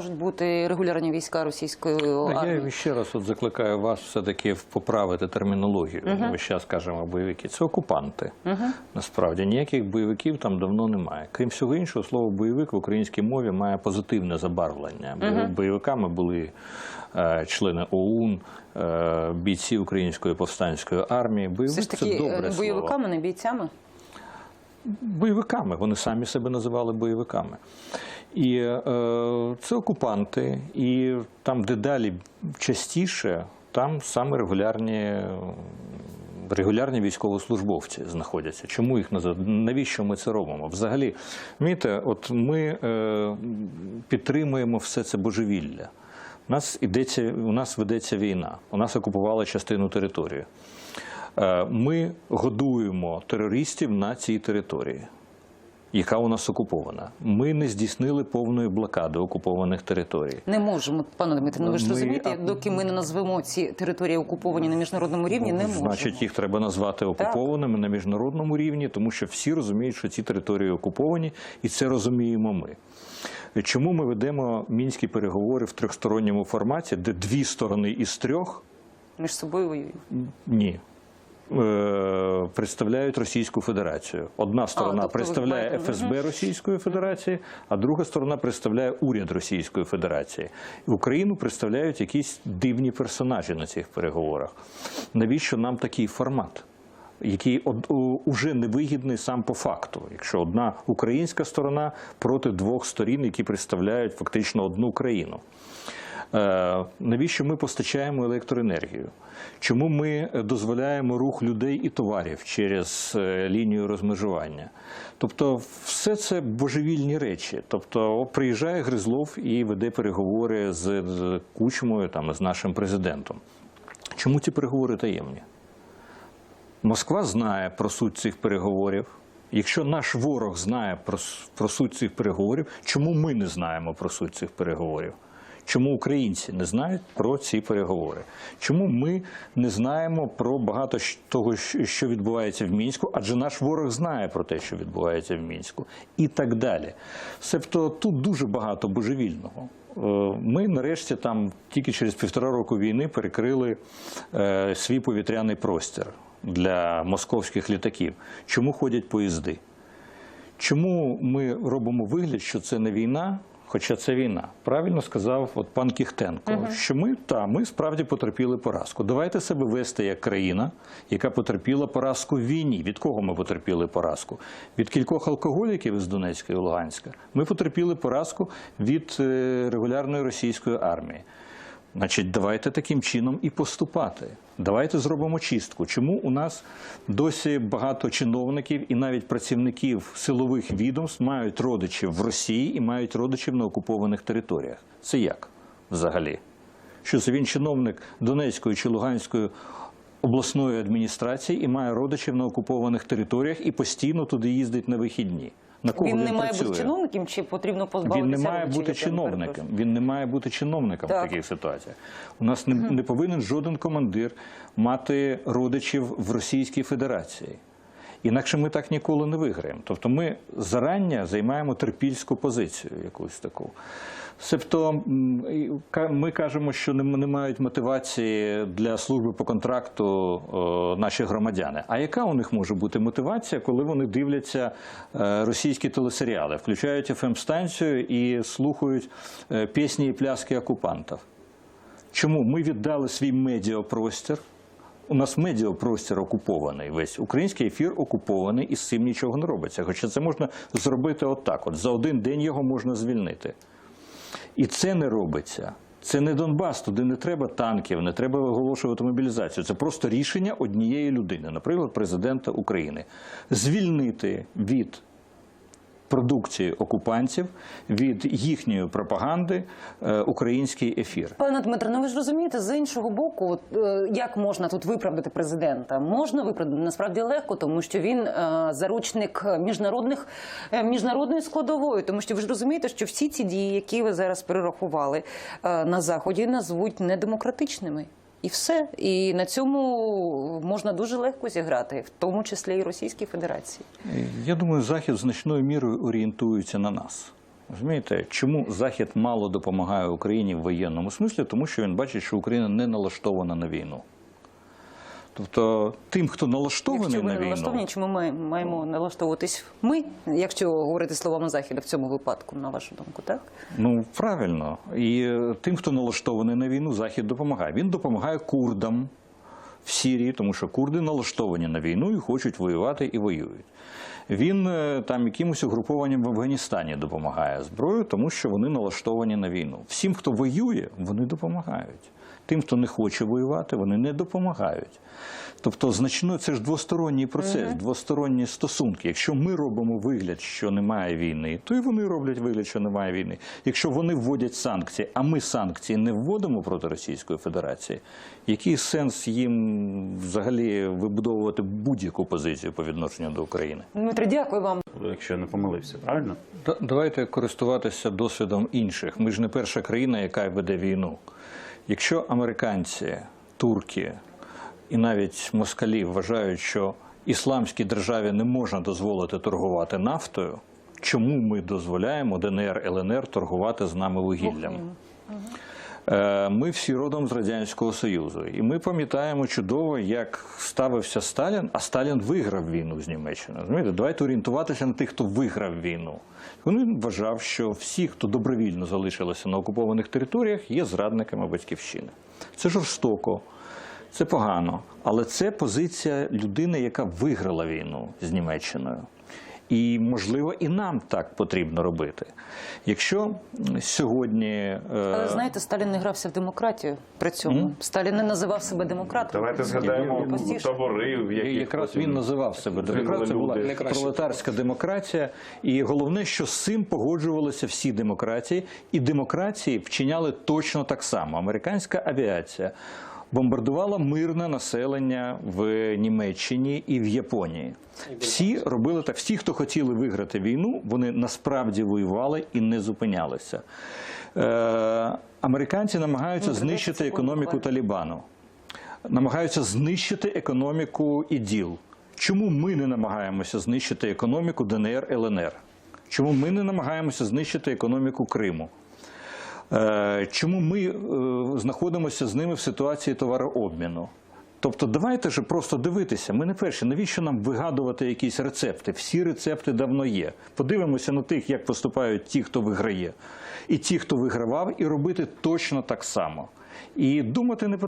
можуть бути регулярні війська російської Так, армії? Я ще раз от закликаю вас все-таки поправити термінологію. Ми весь час кажемо бойовики. Це окупанти. Насправді ніяких бойовиків там давно немає. Крім всього іншого, слово бойовик в українській мові має позитивне забарвлення. Бо Бойовиками були е, члени ОУН, е, бійці української повстанської армії. Бойовик Все ж це таки добре е, слово. бойовиками, не бійцями? бойовиками. Вони самі себе називали бойовиками. І е, це окупанти, і там дедалі частіше, там саме регулярні. Регулярні військовослужбовці знаходяться. Чому їх називають? Навіщо ми це робимо? Взагалі, розумієте, от ми е, підтримуємо все це божевілля. У нас ідеться, у нас ведеться війна. У нас окупували частину території. Е, Ми годуємо терористів на цій території, яка у нас окупована. Ми не здійснили повної блокади окупованих територій. Не можемо, пане Дмитре, ну ви ж Ми- розумієте, доки ми не назвемо ці території окуповані на міжнародному рівні, не можемо. Значить, їх треба назвати окупованими на міжнародному рівні, тому що всі розуміють, що ці території окуповані, і це розуміємо ми. Чому ми ведемо мінські переговори в трьохсторонньому форматі, де дві сторони із трьох Між собою воюють. ні. Е, Представляють Російську Федерацію. Одна сторона тобто представляє маєте- ФСБ Російської Федерації, а друга сторона представляє уряд Російської Федерації. Україну представляють якісь дивні персонажі на цих переговорах. Навіщо нам такий формат? Який уже невигідний сам по факту, якщо одна українська сторона проти двох сторін, які представляють фактично одну країну. Е, Навіщо ми постачаємо електроенергію? Чому ми дозволяємо рух людей і товарів через е, лінію розмежування? Тобто, все це божевільні речі. Тобто, приїжджає Гризлов і веде переговори з Кучмою, там з нашим президентом. Чому ці переговори таємні? Москва знає про суть цих переговорів. Якщо наш ворог знає про, про суть цих переговорів, чому ми не знаємо про суть цих переговорів? Чому українці не знають про ці переговори? Чому ми не знаємо про багато того, що відбувається в мінську? Адже наш ворог знає про те, що відбувається в мінську, і так далі. Себто тут дуже багато божевільного. Е, Ми нарешті там тільки через півтора року війни перекрили е, свій повітряний простір для московських літаків. Чому ходять поїзди? Чому ми робимо вигляд, що це не війна, хоча це війна? Правильно сказав от пан Кіхтенко, що ми та ми справді потерпіли поразку. Давайте себе вести як країна, яка потерпіла поразку в війні. Від кого ми потерпіли поразку? Від кількох алкоголіків із Донецька і Луганська. Ми потерпіли поразку від е, регулярної російської армії. Значить, давайте таким чином і поступати. Давайте зробимо чистку. Чому у нас досі багато чиновників і навіть працівників силових відомств мають родичів в Росії і мають родичів на окупованих територіях? Це як взагалі? Що це він чиновник Донецької чи Луганської обласної адміністрації і має родичів на окупованих територіях і постійно туди їздить на вихідні? На кого Він він, не має працює? бути чиновником, чи потрібно позбавитися Він не має родичів, бути чиновником. Він не має бути чиновником в таких ситуаціях. У нас не, не повинен жоден командир мати родичів в Російській Федерації. Інакше ми так ніколи не виграємо. Тобто ми зарання займаємо терпільську позицію якусь таку. Себто ми кажемо, що не, мають мотивації для служби по контракту наші громадяни. А яка у них може бути мотивація, коли вони дивляться е, російські телесеріали, включають ФМ-станцію і слухають е, пісні і пляски окупантів? Чому ми віддали свій медіапростір? У нас медіапростір окупований весь. Український ефір окупований і з цим нічого не робиться. Хоча це можна зробити отак. От за один день його можна звільнити. І це не робиться. Це не Донбас, туди не треба танків, не треба оголошувати мобілізацію. Це просто рішення однієї людини, наприклад, президента України, звільнити від продукції окупантів, від їхньої пропаганди е, український ефір. Пане Дмитре, ну ви ж розумієте, з іншого боку, е, як можна тут виправдати президента? Можна виправдати насправді легко, тому що він е, заручник міжнародних міжнародної складової, тому що ви ж розумієте, що всі ці дії, які ви зараз перерахували на заході, назвуть недемократичними. І все, і на цьому можна дуже легко зіграти, в тому числі і Російській Федерації. Я думаю, Захід значною мірою орієнтується на нас. Розумієте, чому Захід мало допомагає Україні в воєнному смислі? Тому що він бачить, що Україна не налаштована на війну. Тобто тим, хто налаштований Якщо ми на війну, налаштовані, чому ми маємо налаштовуватись ми, якщо говорити словами Західу в цьому випадку, на вашу думку, так? Ну правильно. І е, тим, хто налаштований на війну, Захід допомагає. Він допомагає курдам в Сірії, тому що курди налаштовані на війну і хочуть воювати і воюють. Він е, там якимось угрупованням в Афганістані допомагає зброю, тому що вони налаштовані на війну. Всім, хто воює, вони допомагають. Тим, хто не хоче воювати, вони не допомагають. Тобто, значно це ж двосторонній процес, двосторонні стосунки. Якщо ми робимо вигляд, що немає війни, то і вони роблять вигляд, що немає війни. Якщо вони вводять санкції, а ми санкції не вводимо проти Російської Федерації, який сенс їм взагалі вибудовувати будь-яку позицію по відношенню до України? Дмитро, дякую вам. якщо я не помилився, правильно? Давайте користуватися досвідом інших. Ми ж не перша країна, яка веде війну. Якщо американці, турки і навіть москалі вважають, що ісламській державі не можна дозволити торгувати нафтою, чому ми дозволяємо ДНР, ЛНР торгувати з нами вугіллям? Е, Ми всі родом з Радянського Союзу. І ми пам'ятаємо чудово, як ставився Сталін, а Сталін виграв війну з Німеччиною. Розумієте? Давайте орієнтуватися на тих, хто виграв війну. Він вважав, що всі, хто добровільно залишилися на окупованих територіях, є зрадниками батьківщини. Це жорстоко, це погано. Але це позиція людини, яка виграла війну з Німеччиною. І, можливо, і нам так потрібно робити. Якщо сьогодні. е, Але знаєте, Сталін не грався в демократію при цьому. Сталін не називав себе демократом. Давайте згадаємо табори, в яких якраз він називав себе демократом. Це була пролетарська демократія. І головне, що з цим погоджувалися всі демократії, і демократії вчиняли точно так само. Американська авіація бомбардувала мирне населення в Німеччині і в Японії. Всі робили так. Всі, хто хотіли виграти війну, вони насправді воювали і не зупинялися. Е, американці намагаються Ну, знищити економіку. Талібану намагаються знищити економіку ІДІЛ. Чому ми не намагаємося знищити економіку ДНР ЛНР? Чому ми не намагаємося знищити економіку Криму? Е, Чому ми е, знаходимося з ними в ситуації товарообміну? Тобто, давайте же просто дивитися. Ми не перші. Навіщо нам вигадувати якісь рецепти? Всі рецепти давно є. Подивимося на тих, як поступають ті, хто виграє, і ті, хто вигравав, і робити точно так само. І думати не потрібно.